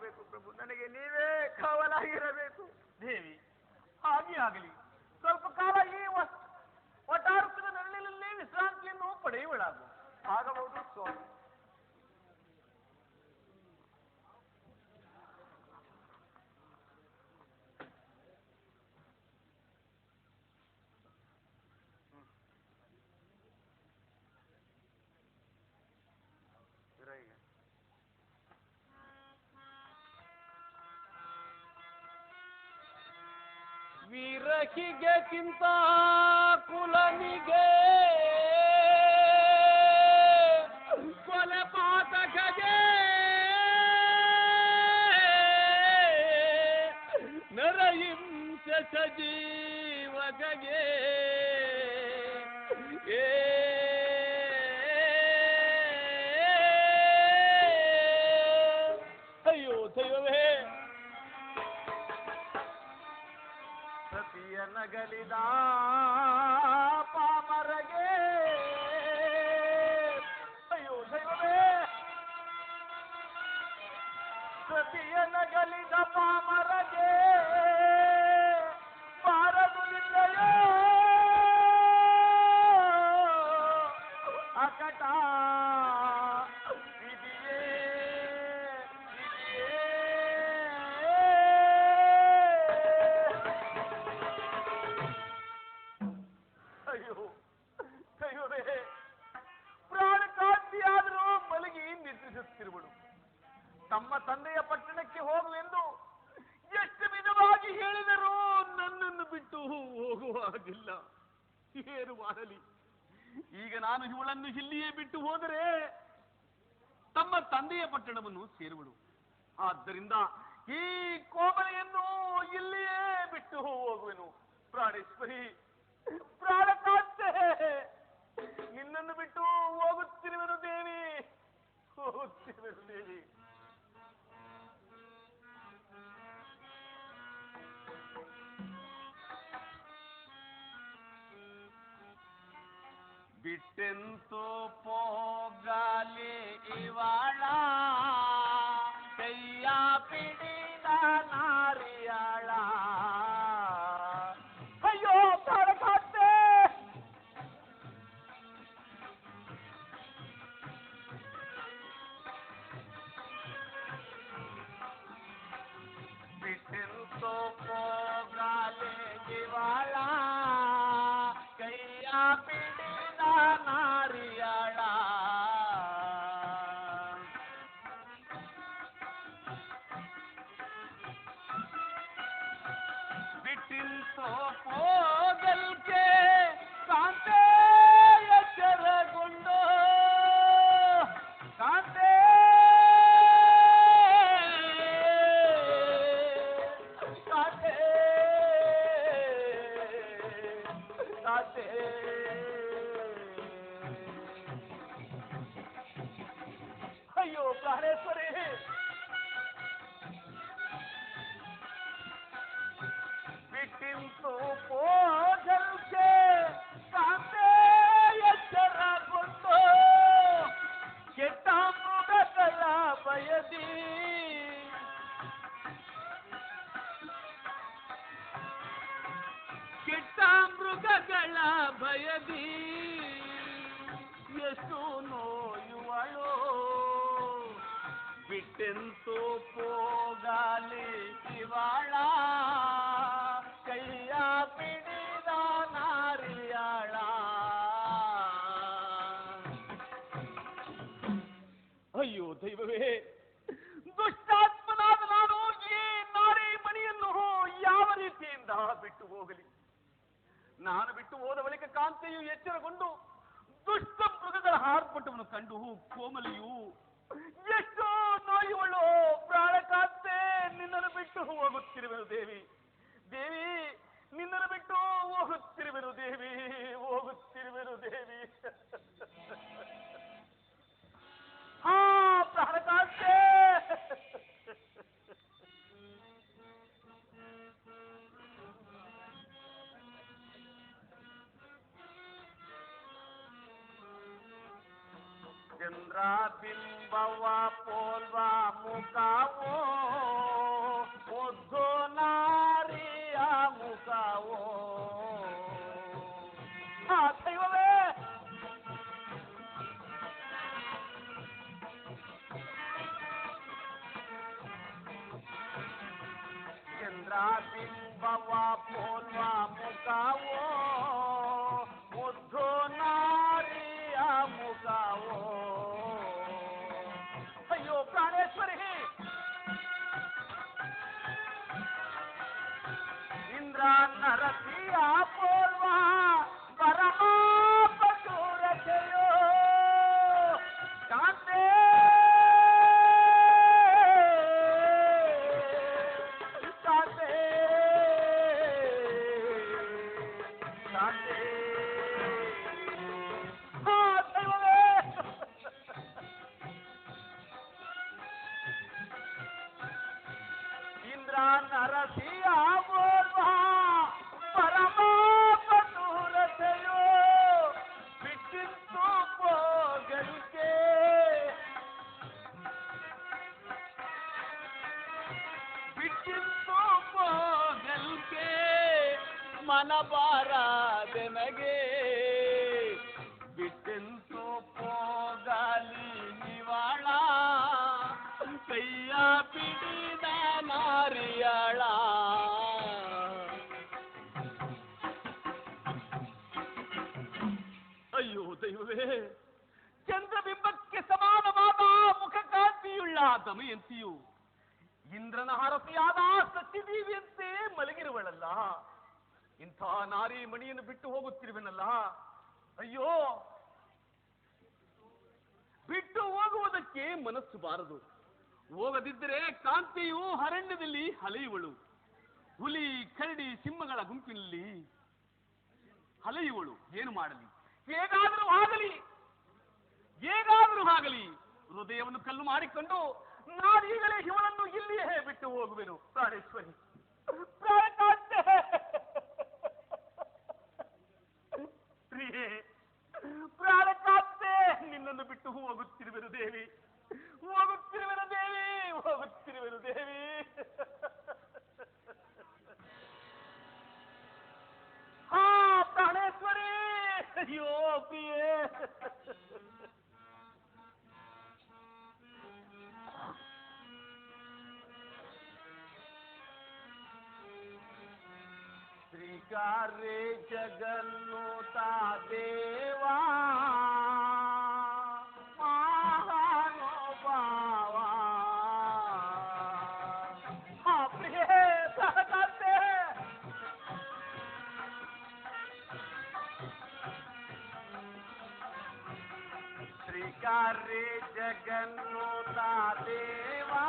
ಕಾವಲಾಗಿರಬೇಕು ಪ್ರಭು. ನನಗೆ ನೀವೇ ಕಾವಲಾಗಿರಬೇಕು. ದೇವಿ ಹಾಗೆ ಆಗಲಿ ಸ್ವಲ್ಪ ಕಾಲ ಈ ವಸ್- ಸಹಿಗೆಕ್ಕಿಂತ ಕುಲನಿಗೆ. ಕೊಲೆ ಪಾತಕಗೆ. ನರಹಿಂಸೆ ಸಜೀವಕಗೆ अकटा ನಾನು ಇವಳನ್ನು ಇಲ್ಲಿಯೇ ಬಿಟ್ಟು ಹೋದರೆ ತಮ್ಮ ತಂದೆಯ ಪಟ್ಟಣವನ್ನು ಸೇರುವಳು. ಆದ್ದರಿಂದ ಈ ಕೋಮಲೆಯನ್ನು ಇಲ್ಲಿಯೇ ಬಿಟ್ಟು ಹೋಗುವೆನು. ಪ್ರಾಣೇಶ್ವರಿ ಪ್ರಾಣಕಾಂತೆ ನಿನ್ನನ್ನು ಬಿಟ್ಟು ಹೋಗುತ್ತಿರುವೆನು ದೇವಿ ಹೋಗುತ್ತಿರುವೆನು ದೇವಿ. ಬಿಟ್ಟೆಂತೋ ಪೋಗಾಲಿ ಇವಾಳ ಕೈಯ ಪಿಡಿದ ನಾರಿಯಾಳ ಅಯ್ಯೋ ಪ್ರಾಣಕಾಂತೆ ಬಿಟ್ಟೆಂತೋ ಪೋಗಾಲಿ ಇವಾಳ ಕೈಯ ಪಿಡಿದ ಹೋಗಲಿ. ನಾನು ಬಿಟ್ಟು ಹೋದ ಬಳಿಕ ಕಾಂತೆಯು ಎಚ್ಚರಗೊಂಡು ದುಷ್ಟ ಮೃಗಗಳ ಹಾರ್ಪಟವನ್ನು ಕಂಡು ಕೋಮಲಿಯು, ಎಷ್ಟೋ ನೋಯುವಳು ಪ್ರಾಣಕಾಂತೆ ನಿನ್ನನ್ನು ಬಿಟ್ಟು ಹೋಗುತ್ತಿರುವೆನು ದೇವಿ. ದೇವಿ, ನಿನ್ನನ್ನು ಬಿಟ್ಟು ಹೋಗುತ್ತಿರುವೆನು ದೇವಿ ಹೋಗುತ್ತಿರುವೆನು ದೇವಿ. ಹಾ ಪ್ರಾಣಕಾಂತೆ ಬಿಂಬವ ಪೋಲ್ವ ಮುಖವೋ ಒದ್ದು ನಾರಿಯ ಚಂದ್ರಬಿಂಬಕ್ಕೆ ಸಮಾನವಾದ ಮುಖಕಾಂತಿಯುಳ್ಳ ದಮಯಂತಿಯು ಇಂದ್ರನ ಹರಸಿಯಾದ ಸತ್ಯದೇವಿಯಂತೆ ಮಲಗಿರುವಳಲ್ಲ. ಇಂಥ ನಾರಿ ಮಣಿಯನ್ನು ಬಿಟ್ಟು ಹೋಗುತ್ತಿರುವೆನಲ್ಲ. ಅಯ್ಯೋ, ಬಿಟ್ಟು ಹೋಗುವುದಕ್ಕೆ ಮನಸ್ಸು ಬಾರದು. ಹೋಗದಿದ್ದರೆ ಕಾಂತಿಯು ಅರಣ್ಯದಲ್ಲಿ ಹಲೆಯುವಳು. ಹುಲಿ, ಕರಡಿ, ಸಿಂಹಗಳ ಗುಂಪಿನಲ್ಲಿ ಹಲೆಯುವಳು. ಏನು ಮಾಡಲಿ? ಹೇಗಾದರೂ ಆಗಲಿ ಹೇಗಾದರೂ ಆಗಲಿ ಹೃದಯವನ್ನು ಕಲ್ಲು ಮಾಡಿಕೊಂಡು ನಾನೀಗಲೇ ಇವಳನ್ನು करे जगन्नाथ देवा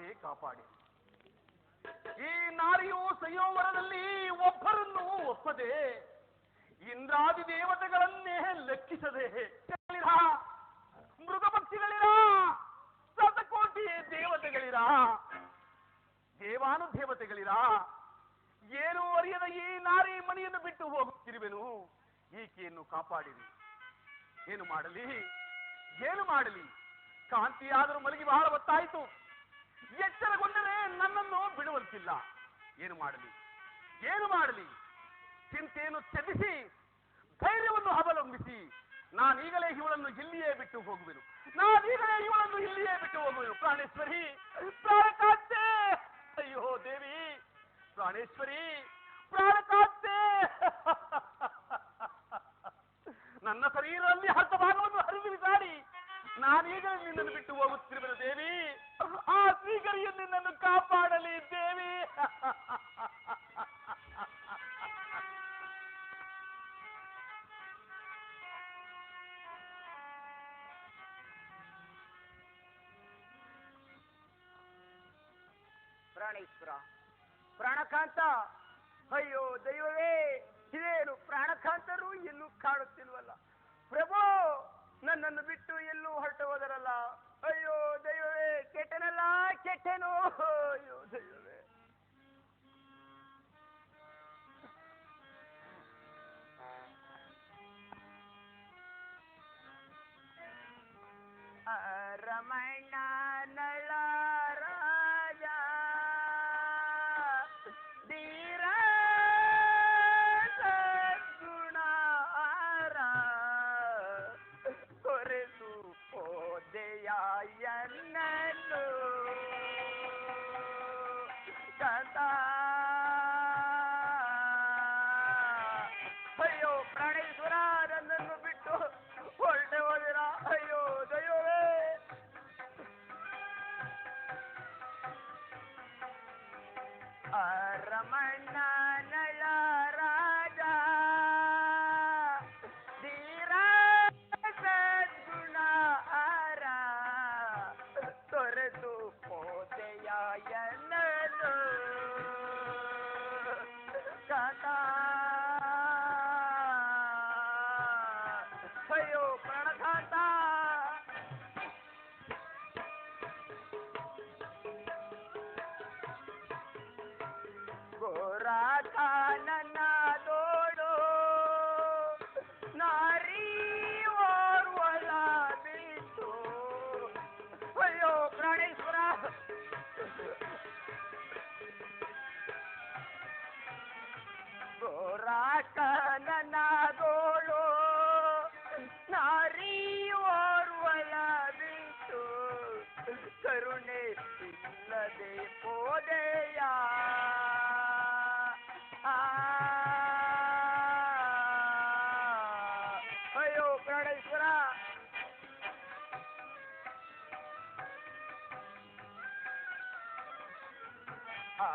ಬಾರದಂತೆ ಕಾಪಾಡಿ. ಈ ನಾರಿಯು ಸಂಯೋವರದಲ್ಲಿ ಒಬ್ಬರನ್ನು ಒಪ್ಪದೆ ಇಂದ್ರಾದಿ ದೇವತೆಗಳನ್ನೇ ಲೆಕ್ಕಿಸದೆ ಮೃಗ ಪಕ್ಷಿಗಳಿರ ಶತಕೋಟಿ ದೇವತೆಗಳಿರ? ದೇವಾನು ದೇವತೆಗಳಿರ ಏನು ಅರಿಯದ ಈ ನಾರಿ ಮನೆಯನ್ನು ಬಿಟ್ಟು ಹೋಗುತ್ತಿರುವೆನು. ಈಕೆಯನ್ನು ಕಾಪಾಡಿರಿ. ಏನು ಮಾಡಲಿ? ಏನು ಮಾಡಲಿ? ಕಾಂತಿಯಾದರೂ ಮಲಗಿ ಬಹಳ ನನ್ನನ್ನು ಏನು ಮಾಡಲಿ? ಏನು ಮಾಡಲಿ? ಚಿಂತೆಯನ್ನು ತ್ಯಜಿಸಿ, ಧೈರ್ಯವನ್ನು ಅವಲಂಬಿಸಿ ನಾನೀಗಲೇ ಇವಳನ್ನು ಇಲ್ಲಿಯೇ ಬಿಟ್ಟು ಹೋಗುವೆನು. ನಾನೀಗಲೇ ಇವಳನ್ನು ಇಲ್ಲಿಯೇ ಬಿಟ್ಟು ಹೋಗುವೆನು. ಪ್ರಾಣೇಶ್ವರಿ, ಪ್ರಾಣಕಾಂತೆ! ಅಯ್ಯೋ ದೇವಿ, ಪ್ರಾಣೇಶ್ವರಿ, ಪ್ರಾಣಕಾಂತೆ! ನನ್ನ ಶರೀರದಲ್ಲಿ ಅರ್ಧ ಭಾಗವನ್ನು ಹರಿದು ಬಿಸಾಡಿ ನಾನೀಗಲೇ ನಿನ್ನನ್ನು ಬಿಟ್ಟು ಹೋಗುತ್ತಿರುವೆನು ದೇವಿ. ಆ ಶ್ರೀಗರಿಯು ನಿನ್ನನ್ನು ಕಾಪಾಡಲಿ ಪ್ರಾಣೇಶ್ವರ, ಪ್ರಾಣಕಾಂತ, ಅಯ್ಯೋ ದೈವವೇ, ಇದೇನು ಪ್ರಾಣಕಾಂತರು ಎಲ್ಲೂ ಕಾಣುತ್ತಿಲ್ವಲ್ಲ. ಪ್ರಭು, ನನ್ನನ್ನು ಬಿಟ್ಟು ಎಲ್ಲೂ ಹೊರಟು ಹೋದರಲ್ಲ. ಅಯ್ಯೋ ದೈವವೇ, ಕೆಟ್ಟನಲ್ಲ, ಕೆಟ್ಟೆನೋ. ಅಯ್ಯೋ ದೈವವೇ. ರಮಣ್ಣ ನಳ ಗೋರಾಟ ನನ್ನ ತೋಡು ನಾರಿ ಓರ್ವಲ ಬಿಟ್ಟು ಅಯ್ಯೋ ಪ್ರಾಣೇಶ್ವರ ಗೋರಾಟ ನನ್ನ ಪ್ರಾಣೇಶ್ವರ ಆ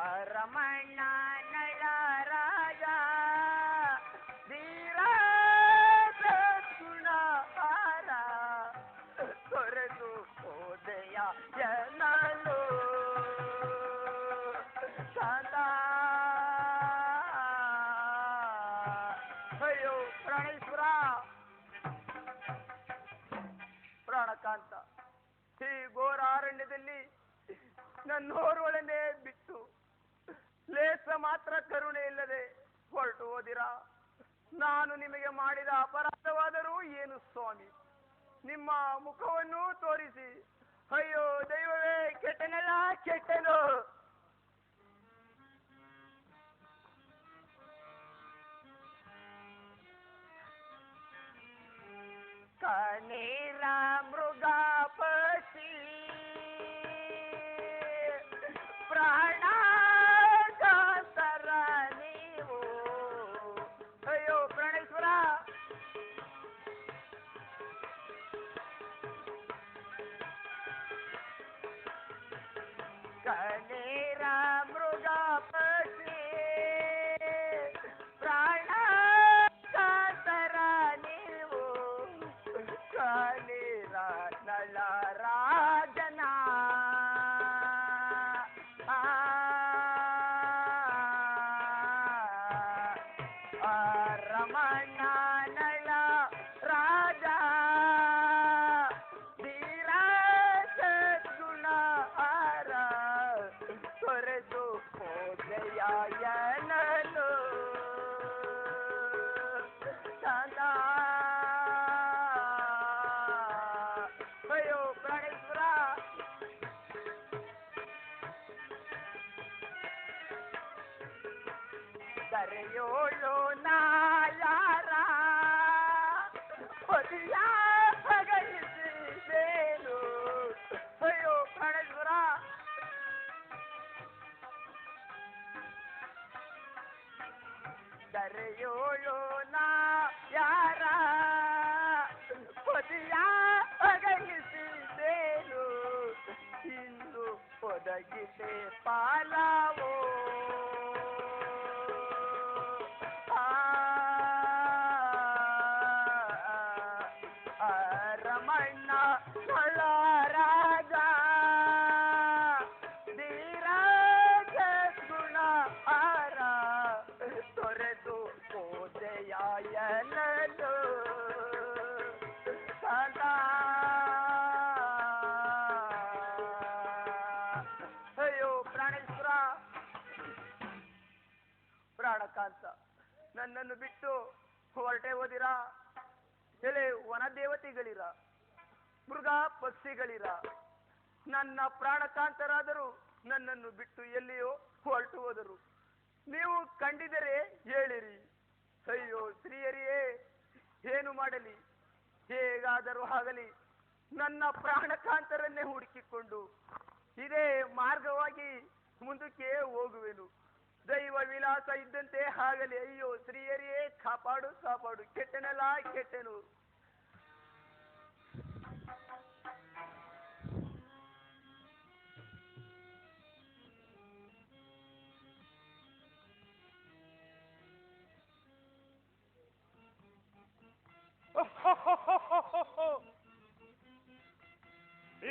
ಮಾತ್ರ ಕರುಣೆ ಇಲ್ಲದೆ ಹೊರಟು ಹೋದಿರಾ? ನಾನು ನಿಮಗೆ ಮಾಡಿದ ಅಪರಾಧವಾದರೂ ಏನು ಸ್ವಾಮಿ? ನಿಮ್ಮ ಮುಖವನ್ನು ತೋರಿಸಿ. ಅಯ್ಯೋ, ದೈವವೇ, ಕೆಟ್ಟನೆಲ್ಲ, ಕೆಟ್ಟನು. ಕಣೀರ ಮೃಗಪತಿ ಪ್ರಾಣಕಾಂತ ನನ್ನನ್ನು ಬಿಟ್ಟು ಹೊರಟೆ ಓದಿರಾ ಎಳೆ ವನ ದೇವತೆಗಳಿರ ಮೃಗ ಪಕ್ಷಿಗಳಿರ? ನನ್ನ ಪ್ರಾಣಕಾಂತರಾದರೂ ನನ್ನನ್ನು ಬಿಟ್ಟು ಎಲ್ಲಿಯೋ ಹೊರಟು ಹೋದರು. ನೀವು ಕಂಡಿದರೆ ಹೇಳಿರಿ. ಅಯ್ಯೋ ಸ್ತ್ರೀಯರಿಯೇ, ಏನು ಮಾಡಲಿ? ಹೇಗಾದರೂ ಆಗಲಿ. ನನ್ನ ಪ್ರಾಣಕಾಂತರನ್ನೇ ಹುಡುಕಿಕೊಂಡು ಇದೇ ಮಾರ್ಗವಾಗಿ ಮುಂದಕ್ಕೆ ಹೋಗುವೆನು. ದೈವ ವಿಲಾಸ ಇದ್ದಂತೆ ಆಗಲಿ. ಅಯ್ಯೋ ಸ್ತ್ರೀಯರಿಯೇ ಕಾಪಾಡು ಕಾಪಾಡು. ಕೆಟ್ಟನಲ್ಲ ಕೆಟ್ಟೆನು.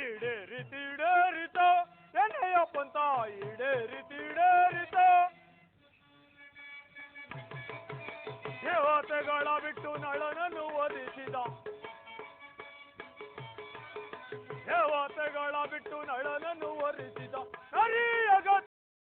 ಈಡೇರಿತ ಈಡೇರಿತ ಎಣ್ಣೆಯ ದೇವತೆಗಳ ಬಿಟ್ಟು ನಳನನ್ನು ಒದಿಸಿದ ದೇವತೆಗಳ ಬಿಟ್ಟು ನಳನನ್ನು ಒರಿಸಿದ ನರಿಯ